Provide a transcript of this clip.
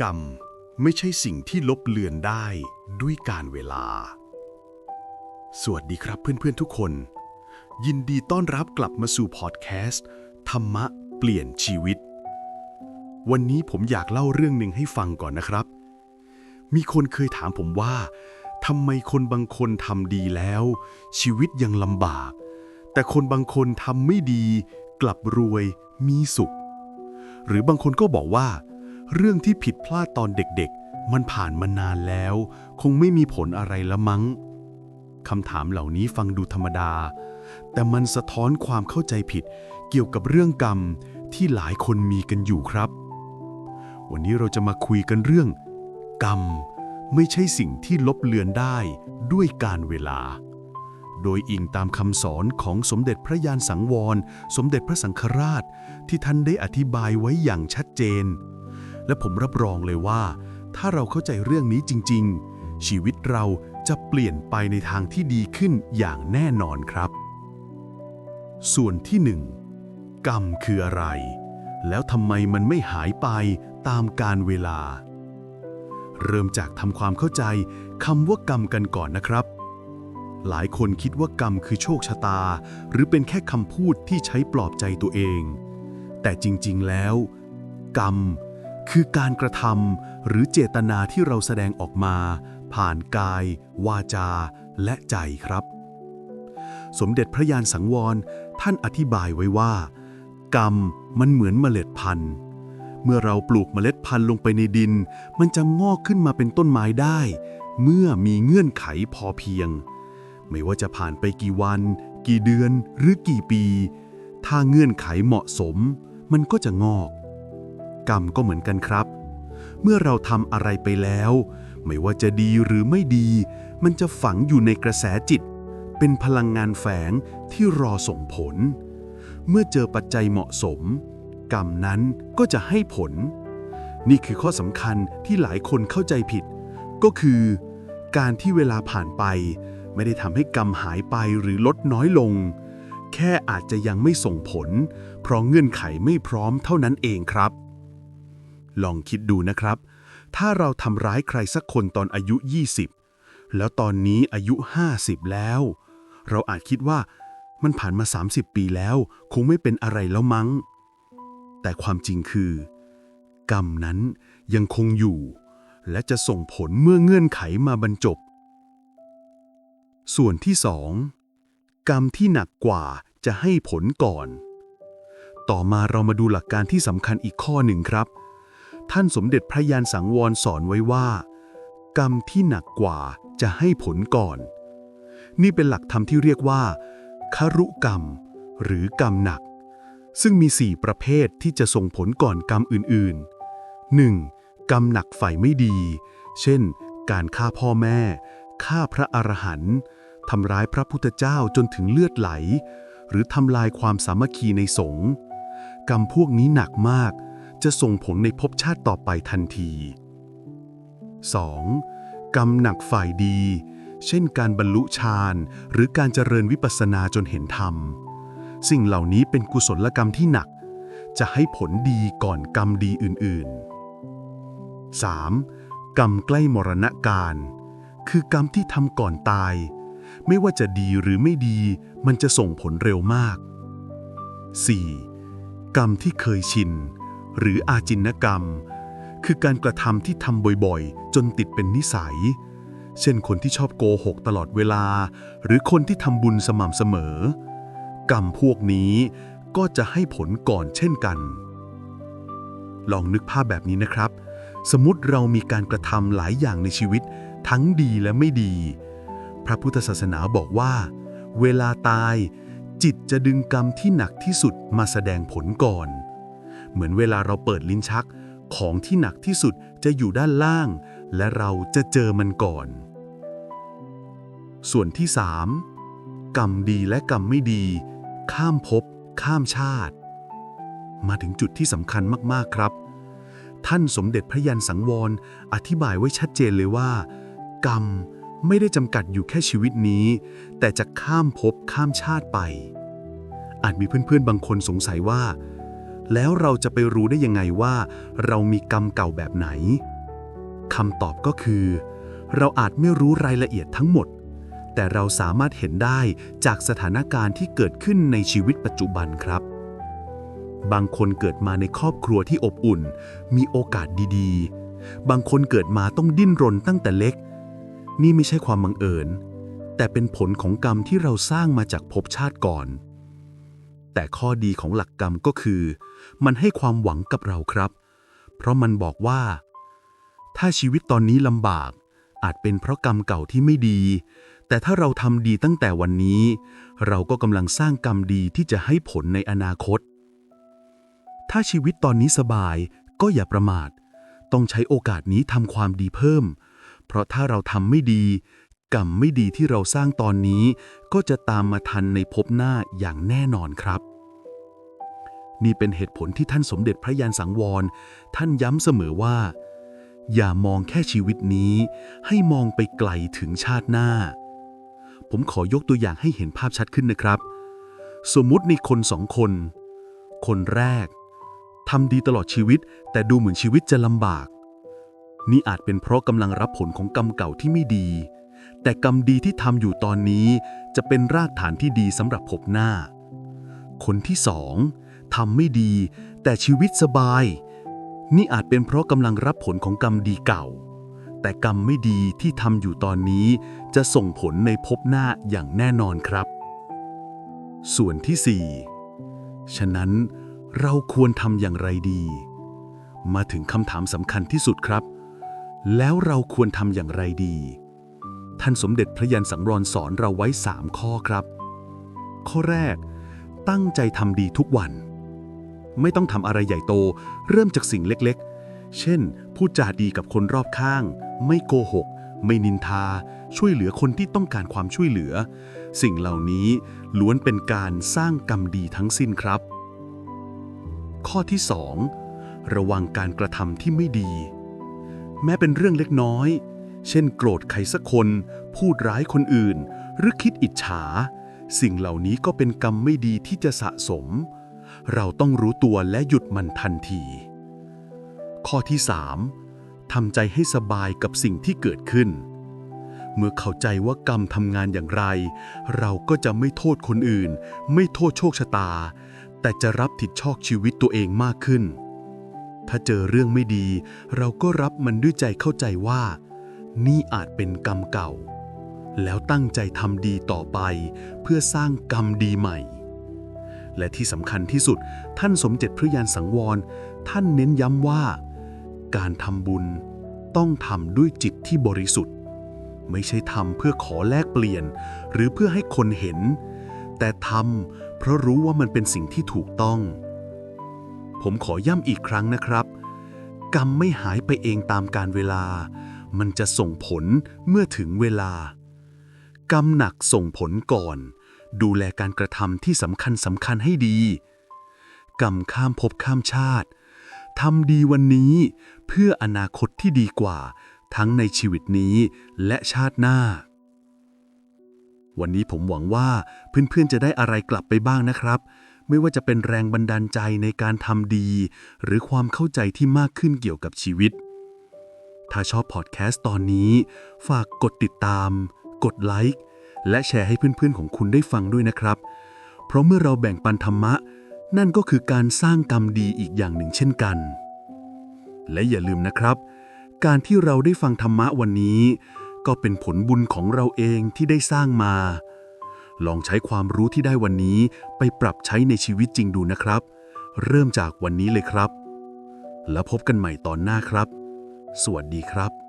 กรรมไม่ใช่สิ่งที่ลบเลือนได้ด้วยการเวลา สวัสดีครับเพื่อนๆทุกคน ยินดีต้อนรับกลับมาสู่พอดแคสต์ ธรรมะเปลี่ยนชีวิต วันนี้ผมอยากเล่าเรื่องหนึ่งให้ฟังก่อนนะครับ มีคนเคยถามผมว่าทำไมคนบางคนทำดีแล้ว ชีวิตยังลำบาก แต่คนบางคนทำไม่ดี กลับรวยมีสุข หรือบางคนก็บอกว่า เรื่องที่ผิดพลาดตอนเด็กๆ มันผ่านมานานแล้ว คงไม่มีผลอะไรละมั้งคำถามเหล่านี้ฟังดูธรรมดา แต่มันสะท้อนความเข้าใจผิด เกี่ยวกับเรื่องกรรมที่หลายคนมีกันอยู่ครับ วันนี้เราจะมาคุยกันเรื่อง กรรม ไม่ใช่สิ่งที่ลบเลือนได้ด้วยการเวลา โดยอิงตามคำสอนของสมเด็จพระยานสังวร สมเด็จพระสังฆราช ที่ท่านได้อธิบายไว้อย่างชัดเจน และผมรับรองเลยว่า ถ้าเราเข้าใจเรื่องนี้จริง ๆ ชีวิตเราจะเปลี่ยนไปในทางที่ดีขึ้นอย่างแน่นอนครับ ส่วนที่หนึ่งกรรมคืออะไร แล้วทำไมมันไม่หายไปตามการเวลา เริ่มจากทำความเข้าใจคำว่ากรรมกันก่อนนะครับ หลายคนคิดว่ากรรมคือโชคชะตา หรือเป็นแค่คำพูดที่ใช้ปลอบใจตัวเอง แต่จริง ๆ แล้ว กรรม คือการกระทำหรือเจตนาที่เราแสดงออกมา ผ่านกาย วาจา และใจครับ สมเด็จพระยานสังวร ท่านอธิบายไว้ว่า กรรมมันเหมือนเมล็ดพันธุ์ เมื่อเราปลูกเมล็ดพันธุ์ลงไปในดิน มันจะงอกขึ้นมาเป็นต้นไม้ได้ เมื่อมีเงื่อนไขพอเพียง ไม่ว่าจะผ่านไปกี่วัน กี่เดือนหรือกี่ปี ถ้าเงื่อนไขเหมาะสม มันก็จะงอก กรรมก็เหมือนกันครับ เมื่อเราทำอะไรไปแล้ว ไม่ว่าจะดีหรือไม่ดี มันจะฝังอยู่ในกระแสจิต เป็นพลังงานแฝงที่รอส่งผล เมื่อเจอปัจจัยเหมาะสม กรรมนั้นก็จะให้ผล นี่คือข้อสำคัญที่หลายคนเข้าใจผิด ก็คือ การที่เวลาผ่านไป ไม่ได้ทำให้กรรมหายไปหรือลดน้อยลงแค่อาจจะยังไม่ส่งผล เพราะเงื่อนไขไม่พร้อมเท่านั้นเองครับ ลองคิดดูนะครับ ถ้าเราทำร้ายใครสักคนตอนอายุ 20 แล้วตอนนี้อายุ 50 แล้ว เราอาจคิดว่ามันผ่านมา 30 ปีแล้ว คงไม่เป็นอะไรแล้วมั้ง แต่ความจริงคือ กรรมนั้นยังคงอยู่ และจะส่งผลเมื่อเงื่อนไขมาบรรจบ ส่วนที่สองกรรมที่หนักกว่าจะให้ผลก่อน ต่อมาเรามาดูหลักการที่สำคัญอีกข้อหนึ่งครับ ท่านสมเด็จพระยานสังวรสอนไว้ว่า กรรมที่หนักกว่าจะให้ผลก่อน นี่เป็นหลักธรรมที่เรียกว่าคารุกรรม หรือกรรมหนัก ซึ่งมี4ประเภทที่จะส่งผลก่อนกรรมอื่นๆ 1. กรรมหนักฝ่ายไม่ดี เช่น การฆ่าพ่อแม่ ฆ่าพระอรหันต์ทำร้ายพระพุทธเจ้าจนถึงเลือดไหล หรือทำลายความสามัคคีในสงฆ์กรรมพวกนี้หนักมาก จะส่งผลในภพชาติต่อไปทันที 2. กรรมหนักฝ่ายดี เช่นการบรรลุฌานหรือการเจริญวิปัสสนาจนเห็นธรรม สิ่งเหล่านี้เป็นกุศลกรรมที่หนัก จะให้ผลดีก่อนกรรมดีอื่นๆ 3. กรรมใกล้มรณการ คือกรรมที่ทำก่อนตาย ไม่ว่าจะดีหรือไม่ดี มันจะส่งผลเร็วมาก 4. กรรมที่เคยชิน หรืออาจินกรรม คือการกระทำที่ทำบ่อยๆ จนติดเป็นนิสัย เช่นคนที่ชอบโกหกตลอดเวลา หรือคนที่ทำบุญสม่ำเสมอ กรรมพวกนี้ก็จะให้ผลก่อนเช่นกัน ลองนึกภาพแบบนี้นะครับ สมมติเรามีการกระทำหลายอย่างในชีวิต ทั้งดีและไม่ดี พระพุทธศาสนาบอกว่า เวลาตายจิตจะดึงกรรมที่หนักที่สุดมาแสดงผลก่อน เหมือนเวลาเราเปิดลิ้นชัก ของที่หนักที่สุดจะอยู่ด้านล่าง และเราจะเจอมันก่อน ส่วนที่ 3. กรรมดีและกรรมไม่ดี ข้ามภพข้ามชาติ มาถึงจุดที่สำคัญมากๆครับ ท่านสมเด็จพระยันสังวร อธิบายไว้ชัดเจนเลยว่า กรรมไม่ได้จำกัดอยู่แค่ชีวิตนี้ แต่จะข้ามภพข้ามชาติไป อาจมีเพื่อนๆบางคนสงสัยว่า แล้วเราจะไปรู้ได้ยังไงว่า เรามีกรรมเก่าแบบไหนคำตอบก็คือ เราอาจไม่รู้รายละเอียดทั้งหมด แต่เราสามารถเห็นได้จากสถานการณ์ที่เกิดขึ้นในชีวิตปัจจุบันครับ บางคนเกิดมาในครอบครัวที่อบอุ่น มีโอกาสดีๆ บางคนเกิดมาต้องดิ้นรนตั้งแต่เล็ก นี่ไม่ใช่ความบังเอิญ แต่เป็นผลของกรรมที่เราสร้างมาจากภพชาติก่อน แต่ข้อดีของหลักกรรมก็คือ มันให้ความหวังกับเราครับ เพราะมันบอกว่า ถ้าชีวิตตอนนี้ลำบาก อาจเป็นเพราะกรรมเก่าที่ไม่ดี แต่ถ้าเราทำดีตั้งแต่วันนี้ เราก็กำลังสร้างกรรมดีที่จะให้ผลในอนาคต ถ้าชีวิตตอนนี้สบายก็อย่าประมาท ต้องใช้โอกาสนี้ทำความดีเพิ่ม เพราะถ้าเราทำไม่ดี กรรมไม่ดีที่เราสร้างตอนนี้ ก็จะตามมาทันในภพหน้าอย่างแน่นอนครับ นี่เป็นเหตุผลที่ท่านสมเด็จพระยานสังวร ท่านย้ำเสมอว่า อย่ามองแค่ชีวิตนี้ ให้มองไปไกลถึงชาติหน้า ผมขอยกตัวอย่างให้เห็นภาพชัดขึ้นนะครับ สมมุติในคนสองคน คนแรกทำดีตลอดชีวิต แต่ดูเหมือนชีวิตจะลำบาก นี่อาจเป็นเพราะกำลังรับผลของกรรมเก่าที่ไม่ดี แต่กรรมดีที่ทำอยู่ตอนนี้จะเป็นรากฐานที่ดีสำหรับภพหน้า คนที่สองทำไม่ดี แต่ชีวิตสบาย นี่อาจเป็นเพราะกำลังรับผลของกรรมดีเก่า แต่กรรมไม่ดีที่ทำอยู่ตอนนี้จะส่งผลในภพหน้าอย่างแน่นอนครับ ส่วนที่สี่ฉะนั้นเราควรทำอย่างไรดี มาถึงคำถามสำคัญที่สุดครับ แล้วเราควรทำอย่างไรดี ท่านสมเด็จพระยันสังวรสอนเราไว้ 3 ข้อครับ ข้อแรก ตั้งใจทำดีทุกวัน ไม่ต้องทำอะไรใหญ่โต เริ่มจากสิ่งเล็กๆ เช่น พูดจาดีกับคนรอบข้าง ไม่โกหก ไม่นินทา ช่วยเหลือคนที่ต้องการความช่วยเหลือ สิ่งเหล่านี้ล้วนเป็นการสร้างกรรมดีทั้งสิ้นครับ ข้อที่ 2 ระวังการกระทำที่ไม่ดี แม้เป็นเรื่องเล็กน้อย เช่นโกรธใครสักคน พูดร้ายคนอื่น หรือคิดอิจฉา สิ่งเหล่านี้ก็เป็นกรรมไม่ดีที่จะสะสม เราต้องรู้ตัวและหยุดมันทันที ข้อที่ 3ทำใจให้สบายกับสิ่งที่เกิดขึ้น เมื่อเข้าใจว่ากรรมทำงานอย่างไร เราก็จะไม่โทษคนอื่น ไม่โทษโชคชะตา แต่จะรับผิดชอบชีวิตตัวเองมากขึ้นถ้าเจอเรื่องไม่ดี เราก็รับมันด้วยใจเข้าใจว่า นี่อาจเป็นกรรมเก่า แล้วตั้งใจทำดีต่อไป เพื่อสร้างกรรมดีใหม่ และที่สำคัญที่สุดท่านสมเด็จพระยานสังวร ท่านเน้นย้ำว่า การทำบุญต้องทำด้วยจิตที่บริสุทธิ์ ไม่ใช่ทำเพื่อขอแลกเปลี่ยน หรือเพื่อให้คนเห็น แต่ทำเพราะรู้ว่ามันเป็นสิ่งที่ถูกต้อง ผมขอย้ำอีกครั้งนะครับ กรรมไม่หายไปเองตามการเวลา มันจะส่งผลเมื่อถึงเวลา กรรมหนักส่งผลก่อน ดูแลการกระทำที่สำคัญสำคัญให้ดี กรรมข้ามภพข้ามชาติทำดีวันนี้ เพื่ออนาคตที่ดีกว่า ทั้งในชีวิตนี้และชาติหน้า วันนี้ผมหวังว่าเพื่อนๆจะได้อะไรกลับไปบ้างนะครับไม่ว่าจะเป็นแรงบันดาลใจในการทำดี หรือความเข้าใจที่มากขึ้นเกี่ยวกับชีวิต ถ้าชอบพอดแคสต์ตอนนี้ ฝากกดติดตาม กดไลค์และแชร์ให้เพื่อนๆของคุณได้ฟังด้วยนะครับ เพราะเมื่อเราแบ่งปันธรรมะ นั่นก็คือการสร้างกรรมดีอีกอย่างหนึ่งเช่นกัน และอย่าลืมนะครับ การที่เราได้ฟังธรรมะวันนี้ ก็เป็นผลบุญของเราเองที่ได้สร้างมา ลองใช้ความรู้ที่ได้วันนี้ไปปรับใช้ในชีวิตจริงดูนะครับ เริ่มจากวันนี้เลยครับ แล้วพบกันใหม่ตอนหน้าครับ สวัสดีครับ